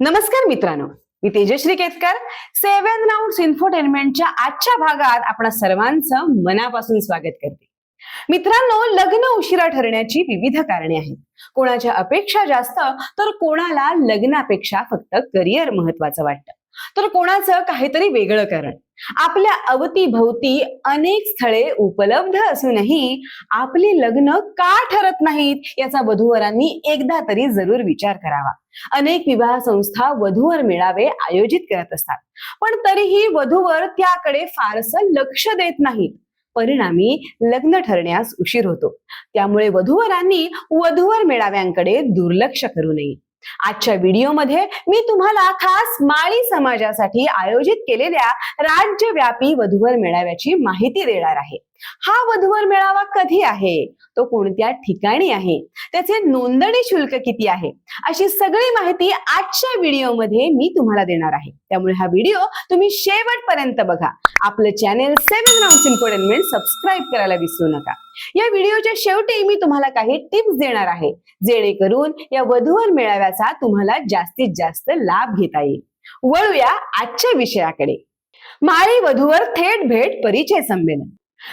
नमस्कार मित्रांनो मी तेजश्री केतकर. सेव्हन राऊंड इन्फोटेनमेंटच्या आजच्या भागात आपण सर्वांचं मनापासून स्वागत करते. मित्रांनो लग्न उशिरा ठरण्याची विविध कारणे आहेत. कोणाच्या अपेक्षा जास्त तर कोणाला लग्नापेक्षा फक्त करिअर महत्वाचं वाटतं. तर कोणाचं काहीतरी वेगळं कारण. आपल्या अवतीभवती अनेक स्थळे उपलब्ध असूनही आपली लग्न का ठरत नाहीत याचा वधूवरांनी एकदा तरी जरूर विचार करावा. अनेक विवाह संस्था वधूवर मेळावे आयोजित करत असतात. पण तरीही वधूवर त्याकडे फारसं लक्ष देत नाहीत. परिणामी लग्न ठरण्यास उशीर होतो. त्यामुळे वधूवरांनी वधूवर मेळाव्यांकडे दुर्लक्ष करू नये. आजच्या व्हिडिओमध्ये मी तुम्हाला खास माळी समाजासाठी आयोजित केलेल्या राज्यव्यापी वधूवर मेळाव्याची माहिती देणार आहे. हा वधूवर मेळावा कधी आहे? तो कोणत्या ठिकाणी आहे? त्याचे नोंदणी शुल्क किती आहे? अशी सगळी माहिती आजच्या व्हिडिओमध्ये मी तुम्हाला देणार आहे. त्यामुळे हा व्हिडिओ तुम्ही शेवटपर्यंत बघा. आपलं channel seven round infotainment subscribe करायला विसरू नका. या व्हिडिओच्या शेवटी मी तुम्हाला काही टिप्स देणार आहे जेणेकरून या वधूवर मेळाव्याचा तुम्हाला जास्तीत जास्त लाभ घेता येईल. वळूया आजच्या विषयाकडे. माळी वधूवर थेट भेट परिचय संमेलन.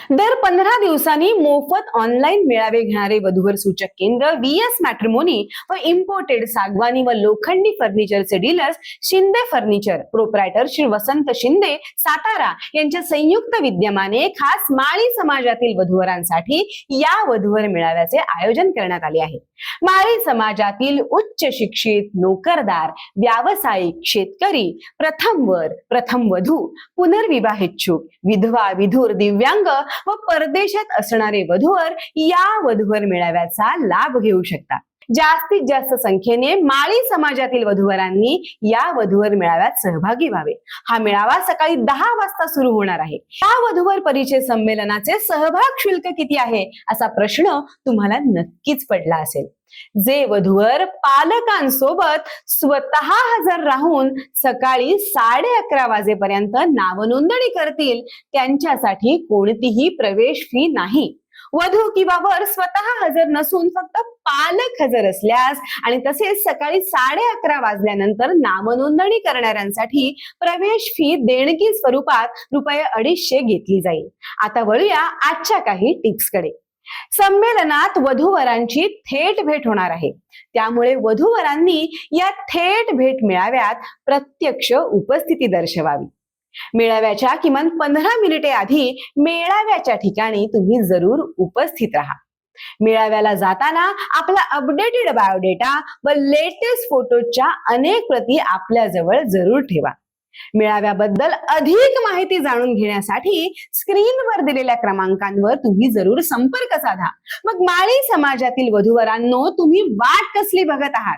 दर पंधरा दिवसांनी मोफत ऑनलाईन मेळावे घेणारे वधूवर सूचक केंद्र व्ही एस मॅट्रिमोनी व इम्पोर्टेड सागवानी व लोखंडी फर्निचरचे dealers Shinde furniture proprietor Shri Vasant Shinde Satara यांच्या संयुक्त विद्यमाने खास माळी समाजातील वधूवरांसाठी या वधूवर मेळाव्याचे आयोजन करण्यात आले आहे. माळी समाजातील उच्च शिक्षित नोकरदार व्यावसायिक शेतकरी प्रथम वर प्रथम वधू पुनर्विवाहिच्छुक विधवा विधूर दिव्यांग व परदेशात असणारे वधूवर या वधूवर मेळाव्याचा लाभ घेऊ शकतात जास्तीत जास्त संख्येने माळी समाजातील वधूवरांनी या वधूवर मेळाव्यात सहभागी व्हावे. हा मेळावा सकाळी दहा वाजता सुरू होणार आहे. या वधूवर परिचय संमेलनाचे सहभाग शुल्क किती आहे? असा प्रश्न तुम्हाला नक्कीच पडला असेल. जे वधूवर पालकांसोबत स्वतः हजर राहून सकाळी साडे अकरा वाजेपर्यंत नावनोंदणी करतील त्यांच्यासाठी कोणतीही प्रवेश फी नाही. वधू किंवा वर स्वतः हजर नसून फक्त पालक हजर असल्यास आणि तसेच सकाळी साडे अकरा वाजल्यानंतर नामनोंदणी करणाऱ्यांसाठी प्रवेश फी देणगी स्वरूपात रुपये अडीचशे घेतली जाईल. आता वळूया आजच्या काही टिप्सकडे संमेलनात वधूवरांची थेट भेट होणार आहे. त्यामुळे वधूवरांनी या थेट भेट मिळाव्यात प्रत्यक्ष उपस्थिती दर्शवावी. मेळाव्याच्या किमान पंधरा मिनिटे आधी मेळाव्याच्या ठिकाणी तुम्ही जरूर उपस्थित राहा. मेळाव्याला जाताना आपला अपडेटेड बायोडेटा व लेटेस्ट फोटोच्या अनेक प्रती आपल्याजवळ जरूर ठेवा. मेळाव्याबद्दल अधिक माहिती जाणून घेण्यासाठी स्क्रीनवर दिलेल्या क्रमांकांवर तुम्ही जरूर संपर्क साधा. मग माळी समाजातील वधूवरांनो तुम्ही वाट कसली बघत आहात?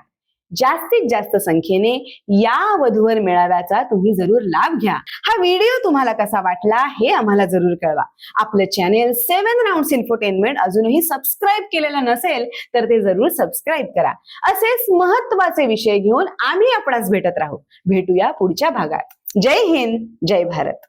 जास्तीत जास्त संख्येने या वधूवर मेळाव्याचा तुम्ही जरूर लाभ घ्या. हा व्हिडिओ तुम्हाला कसा वाटला हे आम्हाला जरूर कळवा. आपलं चॅनेल सेव्हन राऊंड इन्फोटेनमेंट अजूनही सबस्क्राईब केलेलं नसेल तर ते जरूर सबस्क्राईब करा. असेच महत्त्वाचे विषय घेऊन आम्ही आपणास भेटत राहू. भेटूया पुढच्या भागात. जय हिंद जय भारत.